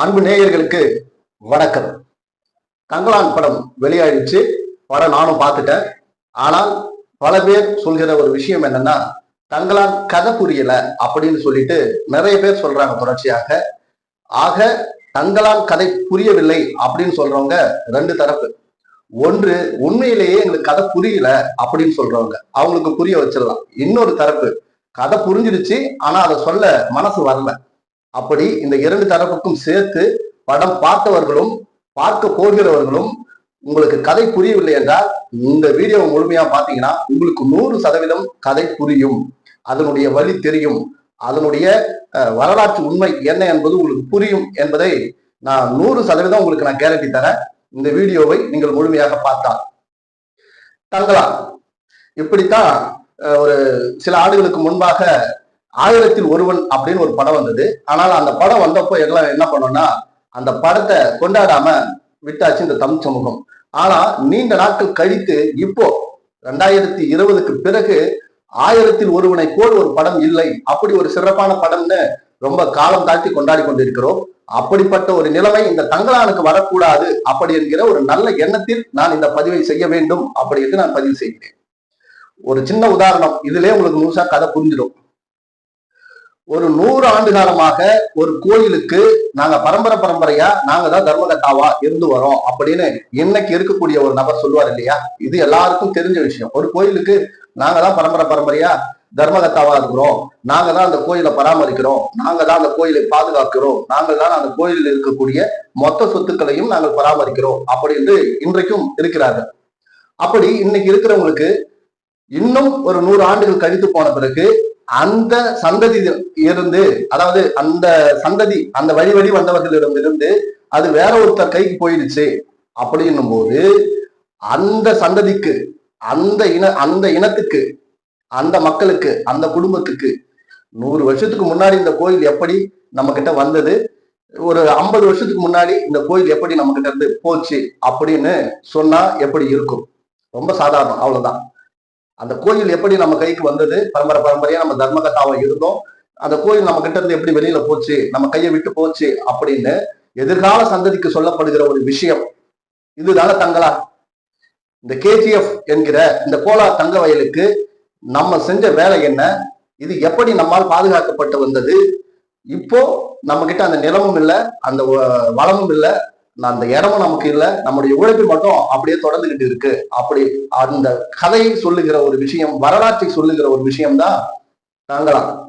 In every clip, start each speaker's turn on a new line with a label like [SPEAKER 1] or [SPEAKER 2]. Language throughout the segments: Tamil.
[SPEAKER 1] அன்பு நேயர்களுக்கு வணக்கம். கங்கலான் படம் வெளியாயிடுச்சு. படம் நானும் பார்த்துட்டேன். ஆனால் பல பேர் சொல்கிற ஒரு விஷயம் என்னன்னா கங்கலான் கதை புரியல அப்படின்னு சொல்லிட்டு நிறைய பேர் சொல்றாங்க தொடர்ச்சியாக ஆக தங்கலான் கதை புரியவில்லை அப்படின்னு சொல்றவங்க ரெண்டு தரப்பு. ஒன்று உண்மையிலேயே எங்களுக்கு கதை புரியல அப்படின்னு சொல்றவங்க. அவங்களுக்கு புரிய வச்சிடலாம். இன்னொரு தரப்பு கதை புரிஞ்சிருச்சு ஆனா அதை சொல்ல மனசு வரல. அப்படி இந்த இரண்டு தரப்புக்கும் சேர்த்து படம் பார்த்தவர்களும் பார்க்க போகிறவர்களும் உங்களுக்கு கதை புரியவில்லை என்றால் இந்த வீடியோ முழுமையா பார்த்தீங்கன்னா உங்களுக்கு நூறு சதவீதம் கதை புரியும். அதனுடைய வழி தெரியும். அதனுடைய வரலாற்று உண்மை என்ன என்பது உங்களுக்கு புரியும் என்பதை நான் நூறு சதவீதம் உங்களுக்கு நான் கேரண்டி தரேன். இந்த வீடியோவை நீங்கள் முழுமையாக பார்த்தால். தங்கலாம் இப்படித்தான் ஒரு சில ஆண்டுகளுக்கு முன்பாக ஆயிரத்தில் ஒருவன் அப்படின்னு ஒரு படம் வந்தது. ஆனால் அந்த படம் வந்தப்போ எல்லாம் என்ன பண்ணோம்னா அந்த படத்தை கொண்டாடாம விட்டாச்சு இந்த தமிழ் சமூகம். ஆனா நீண்ட நாட்கள் கழித்து இப்போ ரெண்டாயிரத்தி இருபதுக்கு பிறகு ஆயிரத்தில் ஒருவனை போல் ஒரு படம் இல்லை. அப்படி ஒரு சிறப்பான படம்னு ரொம்ப காலம் தாழ்த்தி கொண்டாடி கொண்டிருக்கிறோம். அப்படிப்பட்ட ஒரு நிலைமை இந்த தங்களானுக்கு வரக்கூடாது அப்படி என்கிற ஒரு நல்ல எண்ணத்தில் நான் இந்த பதிவை செய்ய வேண்டும் அப்படி என்று நான் பதிவு செய்கிறேன். ஒரு சின்ன உதாரணம். இதுலயே உங்களுக்கு முழுசா கதை புரிஞ்சிடும். ஒரு நூறு ஆண்டு காலமாக ஒரு கோயிலுக்கு நாங்க பரம்பரை பரம்பரையா நாங்க தான் தர்மகத்தாவா இருந்து வரோம் அப்படின்னு இன்னைக்கு இருக்கக்கூடிய ஒரு நபர் சொல்லுவார் இல்லையா? இது எல்லாருக்கும் தெரிஞ்ச விஷயம். ஒரு கோயிலுக்கு நாங்க தான் பரம்பரை பரம்பரையா தர்மகத்தாவா இருக்கிறோம். நாங்க தான் அந்த கோயிலை பராமரிக்கிறோம். நாங்க தான் அந்த கோயிலை பாதுகாக்கிறோம். நாங்கள் தான் அந்த கோயிலில் இருக்கக்கூடிய மொத்த சொத்துக்களையும் நாங்கள் பராமரிக்கிறோம் அப்படின்னு இன்றைக்கும் இருக்கிறார்கள். அப்படி இன்னைக்கு இருக்கிறவங்களுக்கு இன்னும் ஒரு நூறு ஆண்டுகள் கழித்து போன பிறகு அந்த சந்ததி இருந்து அதாவது அந்த சந்ததி அந்த வழி வழி வந்தவர்களிடம் இருந்து அது வேற ஒருத்தர் கைக்கு போயிடுச்சு அப்படின்னும் போது அந்த சந்ததிக்கு அந்த இன அந்த இனத்துக்கு அந்த மக்களுக்கு அந்த குடும்பத்துக்கு நூறு வருஷத்துக்கு முன்னாடி இந்த கோயில் எப்படி நம்ம கிட்ட வந்தது? ஒரு ஐம்பது வருஷத்துக்கு முன்னாடி இந்த கோயில் எப்படி நம்ம கிட்ட இருந்து போச்சு அப்படின்னு சொன்னா எப்படி இருக்கும்? ரொம்ப சாதாரணம். அவ்வளவுதான். அந்த கோயில் எப்படி நம்ம கைக்கு வந்தது? பரம்பரை பரம்பரையா நம்ம தர்மகத்தாவா இருந்தோம். அந்த கோயில் நம்ம கிட்ட இருந்து எப்படி வெளியில போச்சு? நம்ம கையை விட்டு போச்சு அப்படின்னு எதிர்கால சந்ததிக்கு சொல்லப்படுகிற ஒரு விஷயம். இதுதான தங்களா இந்த கேஜிஎஃப் என்கிற இந்த கோலா தங்க வயலுக்கு நம்ம செஞ்ச வேலை என்ன? இது எப்படி நம்மால் பாதுகாக்கப்பட்டு வந்தது? இப்போ நம்ம கிட்ட அந்த நிலமும் இல்லை அந்த வளமும் இல்லை அந்த இடமும் நமக்கு இல்லை நம்முடைய உழைப்பு மட்டும் அப்படியே தொடர்ந்துகிட்டு இருக்கு. அப்படி அந்த கதையை சொல்லுகிற ஒரு விஷயம் வரலாற்றை சொல்லுகிற ஒரு விஷயம் தான் தாங்கலாம்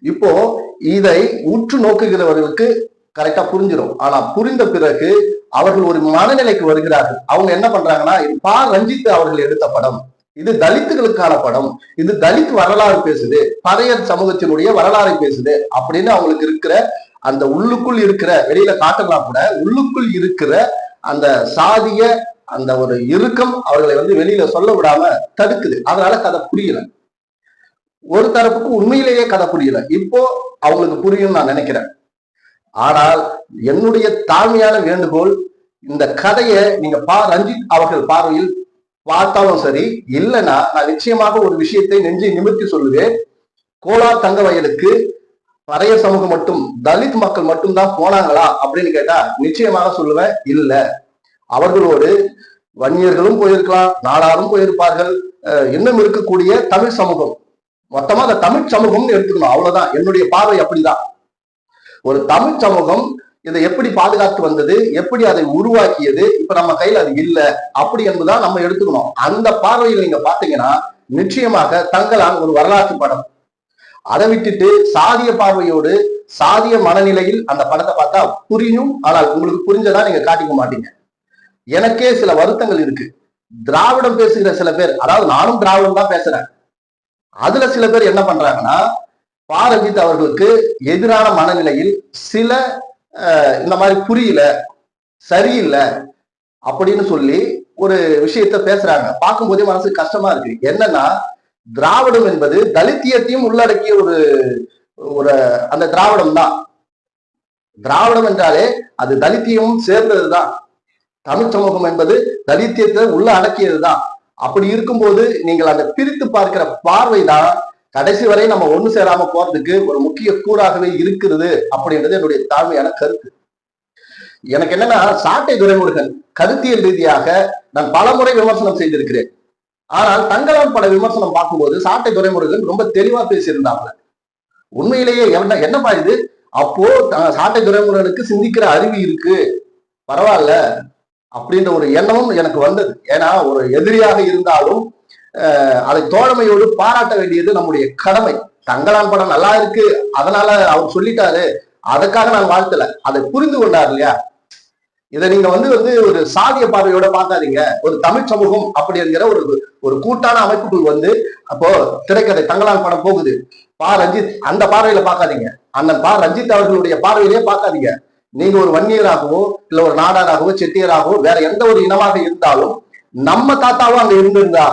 [SPEAKER 1] இப்போ இதை உற்று நோக்குகிறவர்களுக்கு கரெக்டா புரிஞ்சிடும். ஆனா புரிந்த பிறகு அவர்கள் ஒரு மனநிலைக்கு வருகிறார்கள். அவங்க என்ன பண்றாங்கன்னா இது பா. ரஞ்சித் அவர்கள் எடுத்த படம். இது தலித்துகளுக்கான படம். இது தலித் வரலாறு பேசுது. பறையர் சமூகத்தினுடைய வரலாறு பேசுது. அப்படின்னு அவங்களுக்கு இருக்கிற அந்த உள்ளுக்குள் இருக்கிற வெளியில காட்டலாம் கூட உள்ளுக்குள் இருக்கிற அந்த சாதிய அந்த ஒரு இறுக்கம் அவர்களை வந்து வெளியில சொல்ல விடாம தடுக்குது. அதனால கதை புரியல. ஒரு தரப்புக்கு உண்மையிலேயே கதை புரியல. இப்போ அவங்களுக்கு புரியும் நான் நினைக்கிறேன். ஆனால் என்னுடைய தாழ்மையான வேண்டுகோள் இந்த கதையை நீங்க பா ரஞ்சித் அவர்கள் பார்வையில் பார்த்தாலும் சரி இல்லைன்னா நான் நிச்சயமாக ஒரு விஷயத்தை நெஞ்சை நிமிர்த்தி சொல்லுவேன். கோலார் தங்க வயலுக்கு பறைய சமூகம் மட்டும் தலித் மக்கள் மட்டும்தான் போனாங்களா அப்படின்னு கேட்டா நிச்சயமாக சொல்லுவேன் இல்ல. அவர்களோடு வன்னியர்களும் போயிருக்கலாம் நாடாரும் போயிருப்பார்கள். இன்னும் இருக்கக்கூடிய தமிழ் சமூகம். மொத்தமா அந்த தமிழ் சமூகம்னு எடுத்துக்கணும் அவ்வளவுதான். என்னுடைய பார்வை அப்படிதான். ஒரு தமிழ் சமூகம் இதை எப்படி பாதுகாத்து வந்தது எப்படி அதை உருவாக்கியது இப்ப நம்ம கையில் அது இல்லை அப்படி என்பதான் நம்ம எடுத்துக்கணும். அந்த பார்வையில் நீங்க பாத்தீங்கன்னா நிச்சயமாக தங்களான் ஒரு வரலாற்று படம் அதை விட்டுட்டு சாதிய பார்வையோடு சாதிய மனநிலையில் அந்த படத்தை பார்த்தா புரியும். ஆனால் உங்களுக்கு புரிஞ்சதா நீங்க காட்டிக்க மாட்டீங்க. எனக்கே சில வருத்தங்கள் இருக்கு. திராவிடம் பேசுகிற சில பேர் அதாவது நானும் திராவிடம் தான் பேசுறேன். அதுல சில பேர் என்ன பண்றாங்கன்னா பாரஜித் அவர்களுக்கு எதிரான மனநிலையில் சில இந்த மாதிரி புரியல சரியில்லை அப்படின்னு சொல்லி ஒரு விஷயத்த பேசுறாங்க. பார்க்கும்போதே மனசுக்கு கஷ்டமா இருக்கு. என்னன்னா திராவிடம் என்பது தலித்தியத்தையும் உள்ளடக்கிய ஒரு ஒரு அந்த திராவிடம் தான் திராவிடம் என்றாலே அது தலித்தியமும் சேர்ந்தது தான் தமிழ் சமூகம் என்பது தலித்தியத்தை உள்ள அடக்கியதுதான். அப்படி இருக்கும்போது நீங்கள் அந்த பிரித்து பார்க்கிற பார்வை தான் கடைசி வரை நம்ம ஒண்ணு சேராம போறதுக்கு ஒரு முக்கிய கூறாகவே இருக்கிறது அப்படின்றது என்னுடைய தாழ்மையான கருத்து. எனக்கு என்னன்னா சாட்டை துறைமுருகன் கருத்தியல் ரீதியாக நான் பலமுறை விமர்சனம் செய்திருக்கிறேன். ஆனால் தங்களான் பட விமர்சனம் பார்க்கும்போது சாட்டை துரைமுருகன் ரொம்ப தெளிவா பேசியிருந்தாங்க உண்மையிலேயே என்ன என்னப்பா இது? அப்போ சாட்டை துரைமுருகனுக்கு சிந்திக்கிற அறிவு இருக்கு. பரவாயில்ல. அப்படின்ற ஒரு எண்ணமும் எனக்கு வந்தது. ஏன்னா ஒரு எதிரியாக இருந்தாலும் அதை தோழமையோடு பாராட்ட வேண்டியது நம்முடைய கடமை. தங்களான் படம் நல்லா இருக்கு. அதனால அவர் சொல்லிட்டாரு. அதுக்காக நான் வாழ்த்தல. அதை புரிந்து கொண்டார் இல்லையா? இதை நீங்க வந்து வந்து ஒரு சாதிய பார்வையோட பார்க்காதீங்க. ஒரு தமிழ் சமூகம் அப்படி என்கிற ஒரு ஒரு கூட்டான அமைப்புக்குள் வந்து அப்போ திரைக்கதை தங்களால் படம் போகுது. பா. ரஞ்சித் அந்த பார்வையில பார்க்காதீங்க. அண்ணன் பா. ரஞ்சித் அவர்களுடைய பார்வையிலேயே பார்க்காதீங்க. நீங்க ஒரு வன்னியராகவோ இல்ல ஒரு நாடாராகவோ செட்டியராகவோ வேற எந்த ஒரு இனமாக இருந்தாலும் நம்ம தாத்தாவும் அங்க இருந்திருந்தா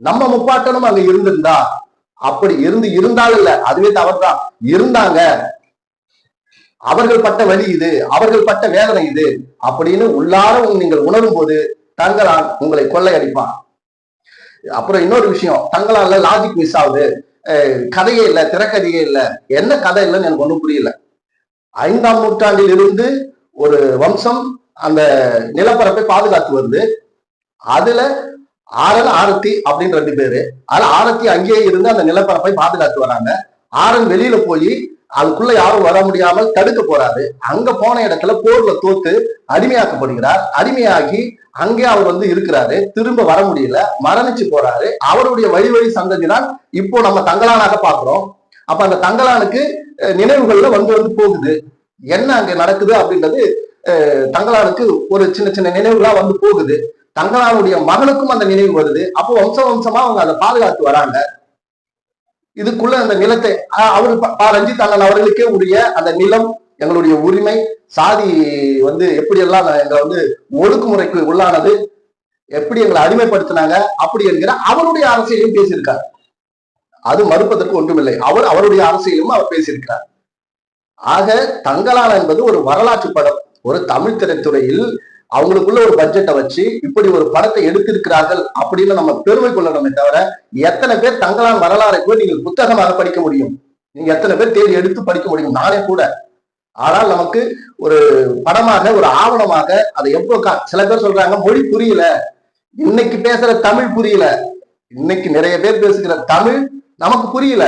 [SPEAKER 1] நம்ம முப்பாட்டனும் அங்க இருந்திருந்தா அப்படி இருந்து இருந்தாலும் இல்ல. அதுவே தவறுதான். இருந்தாங்க. அவர்கள் பட்ட வழி இது அவர்கள் பட்ட வேதனை இது அப்படின்னு உள்ளார நீங்கள் உணரும் போது தங்களால் உங்களை கொள்ளையடிப்பான் அப்புறம் இன்னொரு விஷயம் தங்களால லாஜிக் மிஸ் ஆகுது. கதையே இல்லை திரைக்கதையே இல்லை. என்ன கதை இல்லைன்னு எனக்கு ஒண்ணும் புரியல. ஐந்தாம் நூற்றாண்டில் இருந்து ஒரு வம்சம் அந்த நிலப்பரப்பை பாதுகாத்து வருது. அதுல ஆரன் ஆரத்தி அப்படின்னு ரெண்டு பேரு. அதுல ஆரத்தி அங்கேயே இருந்து அந்த நிலப்பரப்பை பாதுகாத்து வராங்க. ஆரன் வெளியில போய் அதுக்குள்ள யாரும் வர முடியாமல் தடுக்க போறாரு. அங்க போன இடத்துல போர்ல தோத்து அடிமையாக்கப்படுகிறார். அடிமையாகி அங்கே அவர் வந்து இருக்கிறாரு. திரும்ப வர முடியல. மரணிச்சு போறாரு. அவருடைய வழி வழி சந்ததி தான் இப்போ நம்ம தங்கலானாக பாக்குறோம் அப்ப அந்த தங்கலானுக்கு நினைவுகள்ல வந்து வந்து போகுது. என்ன அங்க நடக்குது அப்படின்றது தங்களானுக்கு தங்கலானுக்கு ஒரு சின்ன சின்ன நினைவுகளா வந்து போகுது. தங்கலானுடைய மகனுக்கும் அந்த நினைவு வருது. அப்போ வம்ச வம்சமா அவங்க அதை பாதுகாத்து வராங்க. இதுக்குள்ள அந்த நிலத்தை அவர் அவரு ரஞ்சித் அண்ணன் அவர்களுக்கே உரிய அந்த நிலம் எங்களுடைய உரிமை சாதி வந்து எப்படி எல்லாம் எங்களை வந்து ஒடுக்குமுறைக்கு உள்ளானது எப்படி எங்களை அடிமைப்படுத்தினாங்க அப்படி என்கிற அவருடைய அரசியலையும் பேசியிருக்கார். அது மறுப்பதற்கு ஒன்றுமில்லை. அவர் அவருடைய அரசியலும் அவர் பேசியிருக்கிறார். ஆக தங்களால் என்பது ஒரு வரலாற்று படம். ஒரு தமிழ் திரைத்துறையில் அவங்களுக்குள்ள ஒரு பட்ஜெட்டை வச்சு இப்படி ஒரு படத்தை எடுத்திருக்கிறார்கள் அப்படின்னு நம்ம பெருமை கொள்ளணுமே தவிர எத்தனை பேர் தங்களால் வரலாறை போய் நீங்கள் புத்தகமாக படிக்க முடியும்? நீங்க எத்தனை பேர் தேடி எடுத்து படிக்க முடியும்? நானே கூட. ஆனால் நமக்கு ஒரு படமாக ஒரு ஆவணமாக அதை எவ்வளவு சில பேர் சொல்றாங்க மொழி புரியல. இன்னைக்கு பேசுற தமிழ் புரியல. இன்னைக்கு நிறைய பேர் பேசுகிற தமிழ் நமக்கு புரியல.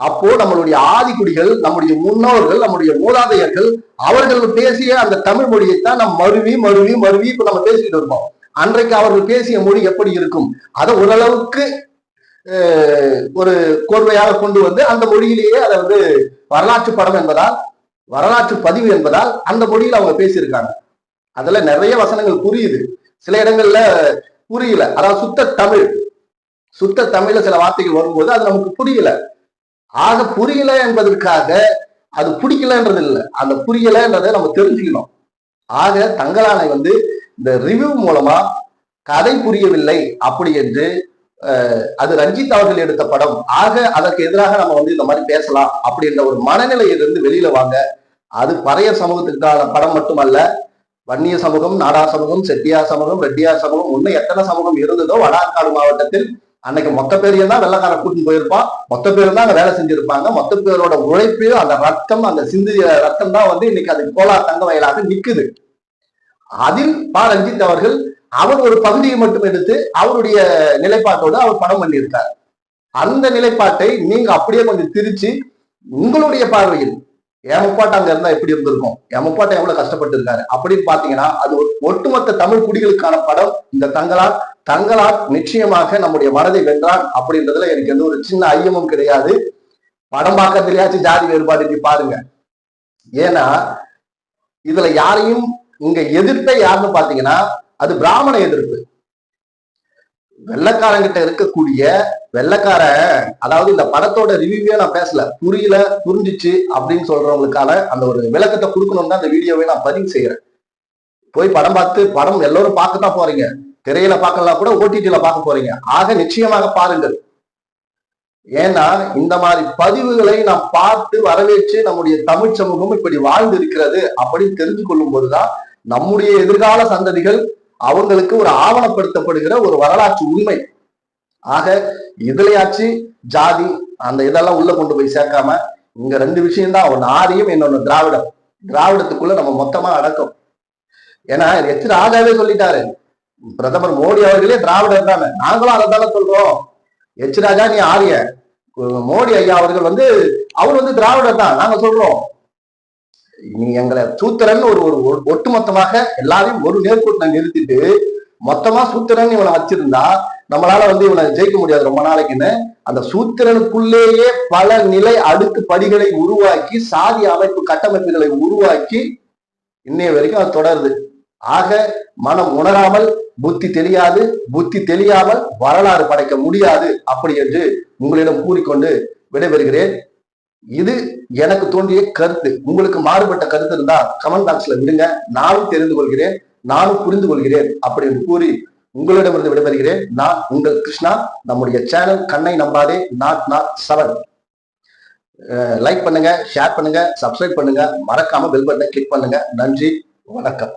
[SPEAKER 1] அப்போ நம்மளுடைய ஆதிக்குடிகள் நம்முடைய முன்னோர்கள் நம்முடைய மூதாதையர்கள் அவர்கள் பேசிய அந்த தமிழ் மொழியைத்தான் நம்ம மருவி மருவி மருவி இப்ப நம்ம பேசிக்கிட்டு இருக்கோம். அன்றைக்கு அவர்கள் பேசிய மொழி எப்படி இருக்கும்? அதை ஓரளவுக்கு ஒரு கோர்வையாக கொண்டு வந்து அந்த மொழியிலேயே அதை வந்து வரலாற்று படம் என்பதால் வரலாற்று பதிவு என்பதால் அந்த மொழியில் அவங்க பேசியிருக்காங்க. அதுல நிறைய வசனங்கள் புரியுது. சில இடங்கள்ல புரியல. அதாவது சுத்த தமிழ். சுத்த தமிழ்ல சில வார்த்தைகள் வரும்போது அது நமக்கு புரியல. ஆக புரியல என்பதற்காக அது பிடிக்கலன்றது இல்லை அந்த புரியலன்றதை நம்ம தெரிஞ்சுக்கணும். ஆக தங்கலானை வந்து இந்த ரிவ்யூ மூலமா கதை புரியவில்லை அப்படி என்று அது ரஞ்சித் அவர்கள் எடுத்த படம். ஆக அதற்கு எதிராக நம்ம வந்து இந்த மாதிரி பேசலாம் அப்படின்ற ஒரு மனநிலையிலிருந்து வெளியில வாங்க. அது பழைய சமூகத்துக்கான படம் மட்டுமல்ல வன்னிய சமூகம் நாடா சமூகம் செட்டியார் சமூகம் ரெட்டியார் சமூகம் இன்னும் எத்தனை சமூகம் இருந்ததோ வடாக்காடு மாவட்டத்தில் அன்னைக்கு மொத்த பேரையும் தான் வெள்ளக்கார கூட்டின்னு போயிருப்பான். மொத்த பேரும் தான் அங்க வேலை செஞ்சிருப்பாங்க. மொத்த பேரோட உழைப்பையும் அந்த ரத்தம் அந்த சிந்திய ரத்தம் தான் வந்து இன்னைக்கு அது கோலா தங்க வயலாக நிக்குது. அதில் பா. ரஞ்சித் அவர்கள் அவர் ஒரு பகுதியை மட்டும் எடுத்து அவருடைய நிலைப்பாட்டோடு அவர் படம் பண்ணியிருக்கார். அந்த நிலைப்பாட்டை நீங்க அப்படியே கொஞ்சம் திரிச்சு உங்களுடைய பார்வையில் என் அங்க இருந்தா எப்படி இருந்திருக்கும்? என் எவ்வளவு கஷ்டப்பட்டு இருக்காரு? அப்படின்னு பாத்தீங்கன்னா அது ஒட்டுமொத்த தமிழ் குடிகளுக்கான படம் இந்த தங்களால் தங்களால் நிச்சயமாக நம்முடைய மனதை வென்றான் அப்படின்றதுல எனக்கு எந்த ஒரு சின்ன ஐயமும் கிடையாது. படம் பார்க்கறதுலயாச்சும் ஜாதி வேறுபாடு பாருங்க. ஏன்னா இதுல யாரையும் இங்க எதிர்ப்பே யாருன்னு பாத்தீங்கன்னா அது பிராமண எதிர்ப்பு. வெள்ளக்காரங்கிட்ட இருக்கக்கூடிய வெள்ளக்கார அதாவது இந்த படத்தோட ரிவ்யூவே நான் பேசல. புரியல புரிஞ்சிச்சு அப்படின்னு சொல்றவங்களுக்கான அந்த ஒரு விளக்கத்தை கொடுக்கணும்னு தான் அந்த வீடியோவை நான் பதிவு செய்யறேன் போய் படம் பார்த்து படம் எல்லோரும் பார்க்கத்தான் போறீங்க. திரையில பார்க்கலாம் கூட ஓடிடியில பார்க்க போறீங்க. ஆக நிச்சயமாக பாருங்கள். ஏன்னா இந்த மாதிரி பதிவுகளை நாம் பார்த்து வரவேற்று நம்முடைய தமிழ் சமூகம் இப்படி வாழ்ந்து இருக்கிறது அப்படின்னு தெரிஞ்சு கொள்ளும் போதுதான் நம்முடைய எதிர்கால சந்ததிகள் அவங்களுக்கு ஒரு ஆவணப்படுத்தப்படுகிற ஒரு வரலாற்று உண்மை ஆக இதுலயாச்சு ஜாதி அந்த இதெல்லாம் உள்ள கொண்டு போய் சேர்க்காம இங்க ரெண்டு விஷயம் தான் ஒன்னு ஆரியம் இன்னொன்னு திராவிடம். திராவிடத்துக்குள்ள நம்ம மொத்தமா அடக்கம். ஏன்னா எச் ராஜாவே சொல்லிட்டாரு. பிரதமர் மோடி அவர்களே திராவிடர் தானே. நாங்களும் அதை தானே சொல்றோம். எச் ராஜா நீ ஆரிய மோடி ஐயா அவர்கள் வந்து அவர் வந்து திராவிடர் தான். நாங்க சொல்றோம். நீ எங்களை சூத்திரன் ஒரு ஒரு ஒட்டுமொத்தமாக எல்லாரையும் ஒரு நேர்கூட்டில் நிறுத்திட்டு மொத்தமா சூத்திரன் இவனை வச்சிருந்தா நம்மளால வந்து இவனை ஜெயிக்க முடியாது ரொம்ப நாளைக்குன்னு. அந்த சூத்திரனுக்குள்ளேயே பல நிலை அடுக்கு படிகளை உருவாக்கி சாதி அமைப்பு கட்டமைப்புகளை உருவாக்கி இன்னைய வரைக்கும் அது தொடருது. ஆக மனம் உணராமல் புத்தி தெரியாது புத்தி தெரியாமல் வரலாறு படைக்க முடியாது அப்படி என்று உங்களிடம் கூறிக்கொண்டு விடைபெறுகிறேன். இது எனக்கு தோன்றிய கருத்து. உங்களுக்கு மாறுபட்ட கருத்து இருந்தா கமெண்ட் பாக்ஸ்ல விடுங்க. நானும் தெரிந்து கொள்கிறேன். நானும் புரிந்து கொள்கிறேன் அப்படி என்று கூறி உங்களிடமிருந்து விடைபெறுகிறேன். நான் உங்கள் கிருஷ்ணா. நம்முடைய சேனல் கண்ணை நம்பாதே. நாட் நாட் செவன் லைக் பண்ணுங்க ஷேர் பண்ணுங்க சப்ஸ்கிரைப் பண்ணுங்க. மறக்காம பெல் பட்டனை கிளிக் பண்ணுங்க. நன்றி வணக்கம்.